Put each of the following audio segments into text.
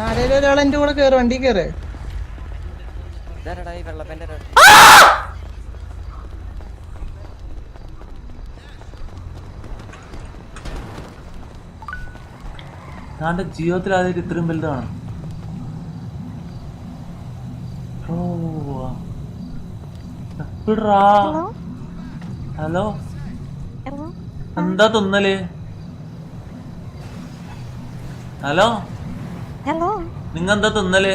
ആരേലും ഒരാൾ എന്റെ കൂടെ കേറ് വണ്ടി കേറ്. ജീവിതത്തിൽ ആദ്യം ഇത്രയും വലുതാണ്. ഹലോ? എന്താ തിന്നൽ? ഹലോ? ഹലോ നിങ്ങൾ എന്താ തിന്നൽ?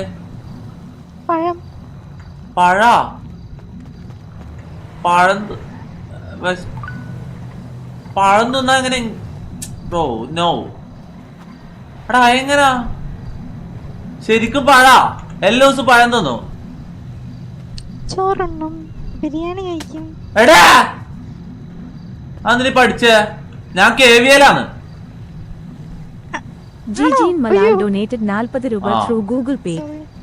പഴം. പഴ? പഴം പഴം തിന്നാ എങ്ങനെ ഓ നോ എടാ എങ്ങനാ? ശരിക്കും പഴ? എല്ലാ ദിവസവും പഴം തിന്നു? ചോറുണ്ണും. ബിരിയാണി കഴിക്കും. എടാ! അതിന് പഠിച്ചേ? ഞാൻ കേവിയലാണ് Gigi Malal donated 40 രൂപ through Google pay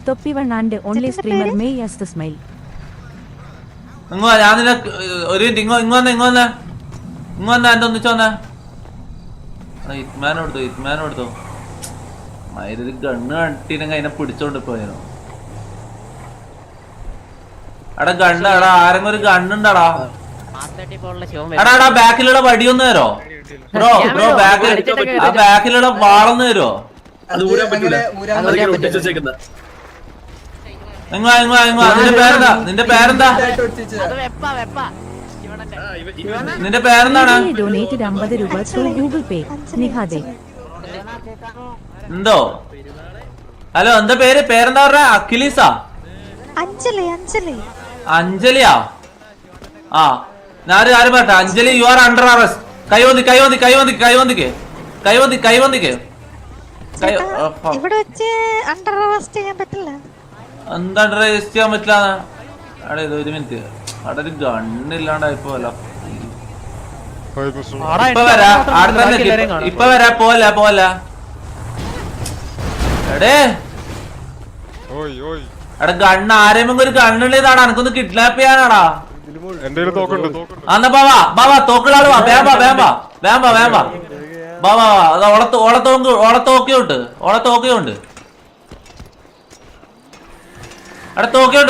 Thoppi വണ്ണാന്റെ online only streamer? May yes the smile ഇങ്ങോ ഞാൻ നിന്നെ ഒരു മിനിറ്റ് ഇങ്ങോ ഇങ്ങോ വന്നേ ഇങ്ങോ വന്നേ. ഇങ്ങോ വന്നേ എന്റെ ഒന്നിച്ച് വന്നേ. ഇത്മാൻ കൊടുത്തു ഇത്മാൻ കൊടുത്തു. മയിലൊരു ഗണ്ണ് കണ്ടിനെങ്കിൽ അതിനെ പിടിച്ചോണ്ട് പോയനോ. എടാ ഗണ്ണ് എടാ ആരെങ്കിലും ഒരു ഗണ്ണുണ്ടടാ എടാ എടാ ബാക്കിലുള്ള വടിയൊന്നു തരോ? ബ്രോ ബ്രോ ബാക്ക് ആ ബാക്കിലുള്ള വാളന്ന് തരുമോ അത് ഊരാൻ പറ്റില്ല ഊരാൻ അത് നിങ്ങളാ ഇങ്ങോ ഇങ്ങോ നിന്റെ പേരെന്താ? നിന്റെ പേരെന്താ? നിന്റെ പേരെന്താണ്? ഡൊനേറ്റഡ് 50 രൂപ ഗൂഗിൾ പേ നിഹാദേ. എന്തോ? ഹലോ എന്താ പേര്? പേരെന്താ പറഞ്ഞ? അഖിലീസാ? അഞ്ജലി അഞ്ജലി. അഞ്ജലിയാ? ആ ഞാൻ കാര്യം പറട്ടെ Anjali you are under arrest കൈവന്തി കൈവന്തി കൈവന്തി കൈവന്തിക്ക്. കൈവന്തി കൈവന്തിക്ക്. കൈ ചേട്ടാ, ഇവിടെ വെച്ച് അണ്ടർ അറസ്റ്റ് ചെയ്യാൻ പറ്റില്ല. എന്താ രജിസ്റ്റർ ചെയ്യാൻ പറ്റില്ല? അവിടെ ഇത് ഒരു മിനിറ്റ് അവിടെ ഒരു ഗണ്ണില്ലാണ്ടായിപ്പോ അല്ല ഇപ്പൊ വരാ. ഇപ്പൊ വരാ പോലെ പോലെ എടേ. എടാ ഗണ്ണ് ആരെങ്കിലും ഒരു ഗണ്ണുള്ളതാണ് എനക്കൊന്ന് കിഡ്നാപ്പ് ചെയ്യാനാടാ എന്റെ കയ്യിൽ തോക്കുണ്ട്. അന്നാ ബാവാ ബാവാ വാ. ബാവാ അത് അവിടെ തോക്കിയുണ്ട്.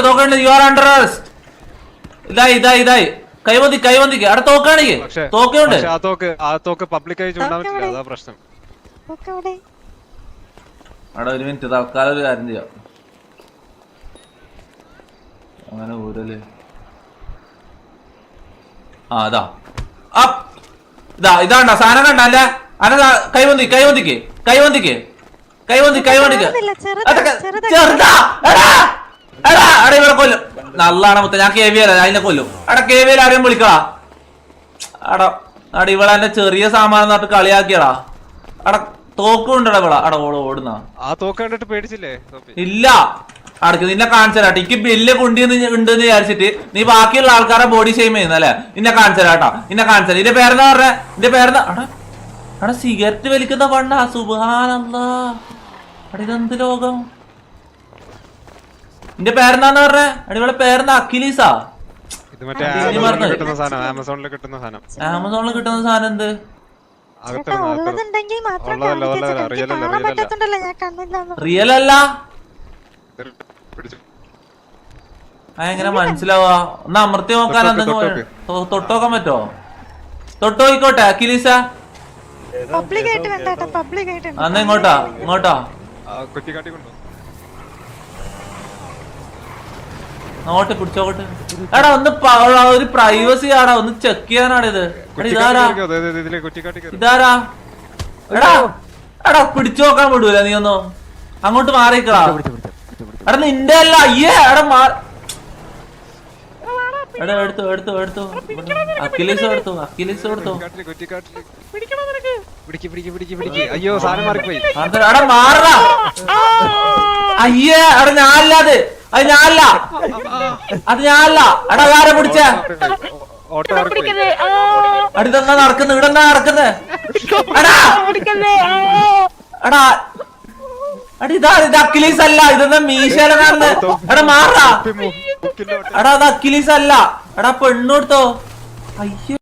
തോക്കുണ്ട് യു ആർ അണ്ടർ അറസ്റ്റ് ഇതായി ഇതായി ഇതായി. കൈവന്തി കൈവന്തിക്ക്. അവിടെ തോക്കാണെങ്കിൽ. പക്ഷേ തോക്കിയുണ്ട്. പക്ഷേ ആ തോക്ക് ആ തോക്ക് പബ്ലിക്കായി ചൂണ്ടാൻ പറ്റില്ല. അതാ പ്രശ്നം. അവിടെ ഒരു മിനിറ്റ്. തൽക്കാലം ഒരു കാര്യം ചെയ്യാം. അങ്ങനെ ഊരൽ. ആ ഇതാ അപ്പ്. ഇതാ ഇതാണ്ട സാധനം കണ്ട അല്ല? അന കൈവന്തി കൈവന്തിക്ക് കൈവന്തിക്ക് കൈവന്തി കൈവന്തിക്ക്. ചെറുതാ, അതൊക്കെ ചെറുതാ. ചെറുതാ. എടാ എടാ ഇവിടെ കൊല്ലും. നല്ലാണ് മുത്ത ഞാൻ കെ വി അല്ല അതിനെ കൊല്ലും. എടാ കെ വി ആരെയും വിളിക്കടാ? എടാ എടാ ഇവിടെ എന്റെ ചെറിയ സാമാനം നട്ട് കളിയാക്കിയടാ. എടാ തോക്കുണ്ടടാ ഇവിടെ എടാ ഓട് ഓടുന്ന. ആ തോക്ക് കണ്ടിട്ട് പേടിച്ചില്ലേ ഇല്ല. അടക്ക്. നിന്നെ കാണിച്ചരാട്ടെ. എനിക്ക് ബില്ല് കൊണ്ടിന്ന് ഉണ്ടെന്ന് വിചാരിച്ചിട്ട് നീ ബാക്കിയുള്ള ആൾക്കാരെ ബോഡി ഷെയിം ചെയ്യുന്ന ചെയ്യുന്നല്ലേ നിന്നെ കാണിച്ചരാട്ടാ. നിന്നെ കാണിച്ചാൽ നിന്റെ പേരെന്താ പറഞ്ഞ? നിന്റെ പേരെന്താ? അടാ സിഗരറ്റ് വലിക്കുന്ന പണ്ടാ ഇതെന്ത് ലോകം? നിന്റെ പേരെന്താന്ന് പറഞ്ഞേ? അടിപൊളി പേരെന്താ? അഖിലീസാ. ആമസോണിൽ കിട്ടുന്ന സാധനം. ആമസോണിൽ കിട്ടുന്ന സാധനം. ആമസോണിൽ കിട്ടുന്ന സാധനം എന്ത്? അല്ല, അല്ല. റിയൽ അല്ല? അതെങ്ങനെ മനസ്സിലാവാ? ഒന്ന് അമർത്തി നോക്കാൻ എന്തെങ്കിലും തൊട്ടോക്ക്. തൊട്ടോക്കാൻ പറ്റോ? തൊട്ടോയിക്കോട്ടെ അഖിലീസ പബ്ലിക് ആയിട്ട് വേണ്ട പബ്ലിക് ആയിട്ട് വേണ്ട. അന്ന് ഇങ്ങോട്ടാ ഇങ്ങോട്ടാ. അങ്ങോട്ട് പിടിച്ചോട്ടെ എടാ ഒന്ന് ഒരു പ്രൈവസി ആടാ ഒന്ന് ചെക്ക് ചെയ്യാനാണ് ഇത്. ഇതാരാ? ഇതാരാ? എടാ എടാ പിടിച്ചു നോക്കാൻ വിടൂല നീ ഒന്ന്. അങ്ങോട്ട് മാറിക്കടാ. എടാ നിന്റെ അല്ല അയ്യേ എടാ മാറി എടാ എടുത്തു എടുത്തു എടുത്തു. അഖിലേസ് എടുത്തു അഖിലേസ് എടുത്തു അയ്യോ സാധനം മാറിപ്പോയി. അത് എടാ മാറടാ. അയ്യേ എടാ ഞാനല്ല അത്. ഞാനല്ല. അത് ഞാനല്ല. എടാ വേറെ പിടിച്ച? ഓട്ടോ മാറിപ്പോയി അടുത്തെന്നാ നടക്കുന്നത് ഇവിടെ നടക്കുന്നത് എടാ. എടാ എടാ ഇതാ ഇത് അഖിലീസ് അല്ല ഇതെന്താ മീശയില കാണുന്നത് എടാ മാറാ. എടാ അത് അക്കിലീസ് അല്ല എടാ പെണ്ണു കൊടുത്തോ. അയ്യോ.